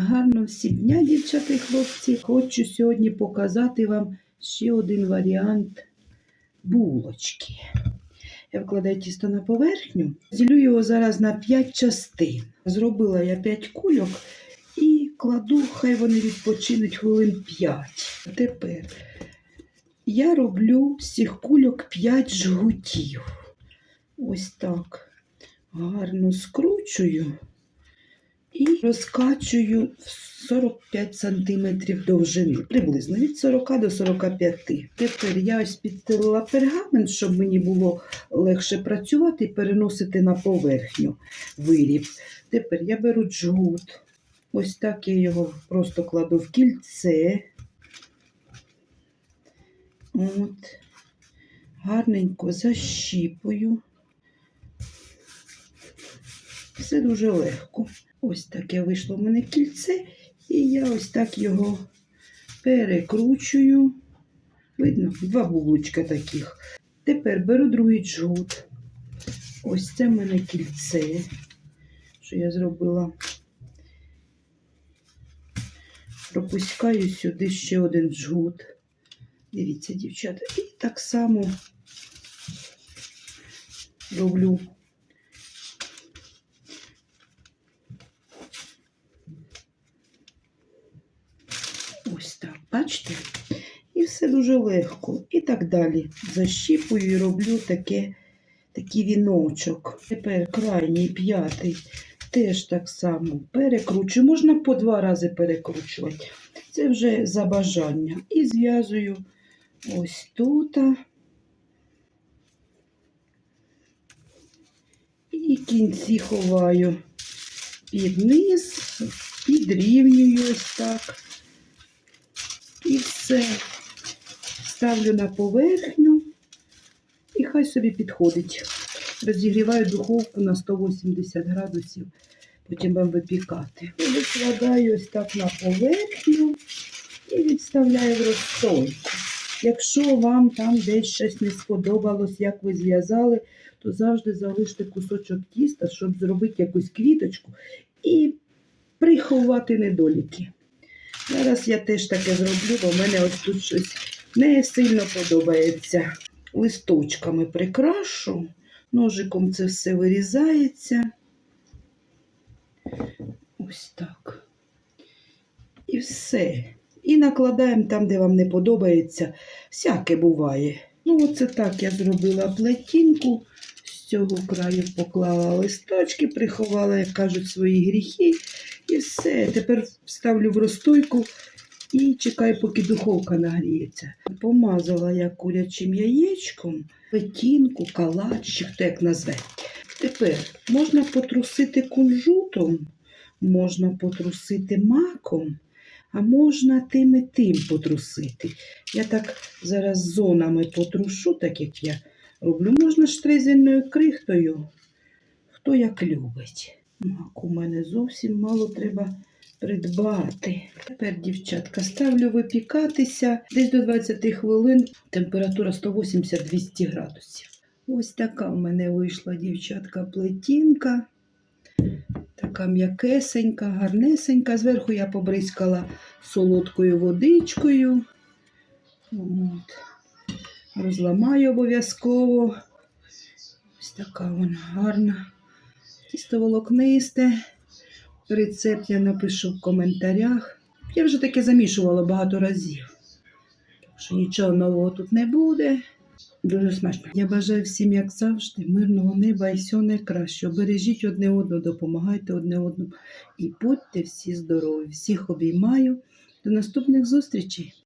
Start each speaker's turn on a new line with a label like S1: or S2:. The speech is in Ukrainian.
S1: Гарно всім дня, дівчата і хлопці. Хочу сьогодні показати вам ще один варіант булочки. Я вкладаю тісто на поверхню, ділю його зараз на 5 частин. Зробила я 5 кульок і кладу, хай вони відпочинуть хвилин 5. Тепер я роблю з цих кульок 5 жгутів. Ось так. Гарно скручую і розкачую в 45 см довжини, приблизно від 40 до 45. Тепер я ось підстелила пергамент, щоб мені було легше працювати і переносити на поверхню виріб. Тепер я беру джгут. Ось так я його просто кладу в кільце. От. Гарненько защіпую. Все дуже легко. Ось таке вийшло в мене кільце, і я ось так його перекручую. Видно, два булочка таких. Тепер беру другий джгут. Ось це в мене кільце, що я зробила. Пропускаю сюди ще один джгут. Дивіться, дівчата. І так само роблю Ось так, бачите? І все дуже легко. І так далі. Защіпую і роблю таке, такий віночок. Тепер крайній п'ятий теж так само перекручую. Можна по два рази перекручувати. Це вже за бажання. І зв'язую ось тут. І кінці ховаю під низ, підрівнюю ось так. Все. Ставлю на поверхню і хай собі підходить. Розігріваю духовку на 180 градусів, потім вам випікати. Викладаю ось так на поверхню і відставляю в розстойку. Якщо вам там десь щось не сподобалось, як ви зв'язали, то завжди залиште кусочок тіста, щоб зробити якусь квіточку і приховати недоліки. Зараз я теж таке зроблю, бо в мене ось тут щось не сильно подобається. Листочками прикрашу, ножиком це все вирізається. Ось так. І все. І накладаємо там, де вам не подобається. Всяке буває. Ну, оце так я зробила плетінку. З цього краю поклала листочки, приховала, як кажуть, свої гріхи. І все. Тепер ставлю в розстойку і чекаю, поки духовка нагріється. Помазала я курячим яєчком, петінку, калач, чи хто як назве. Тепер можна потрусити кунжутом, можна потрусити маком, а можна тим і тим потрусити. Я так зараз зонами потрушу, так як я роблю. Можна штрезельною крихтою, хто як любить. Мак у мене зовсім мало треба придбати. Тепер, дівчатка, ставлю випікатися десь до 20 хвилин, температура 180-200 градусів. Ось така в мене вийшла, дівчатка, плетінка. Така м'якесенька, гарнесенька. Зверху я побризкала солодкою водичкою. От. Розламаю обов'язково. Ось така вона гарна. Тісто волокнисте. Рецепт я напишу в коментарях. Я вже таке замішувала багато разів. Так що нічого нового тут не буде. Дуже смачно. Я бажаю всім, як завжди, мирного неба і всього найкращого. Бережіть одне одного, допомагайте одне одному. І будьте всі здорові. Всіх обіймаю. До наступних зустрічей!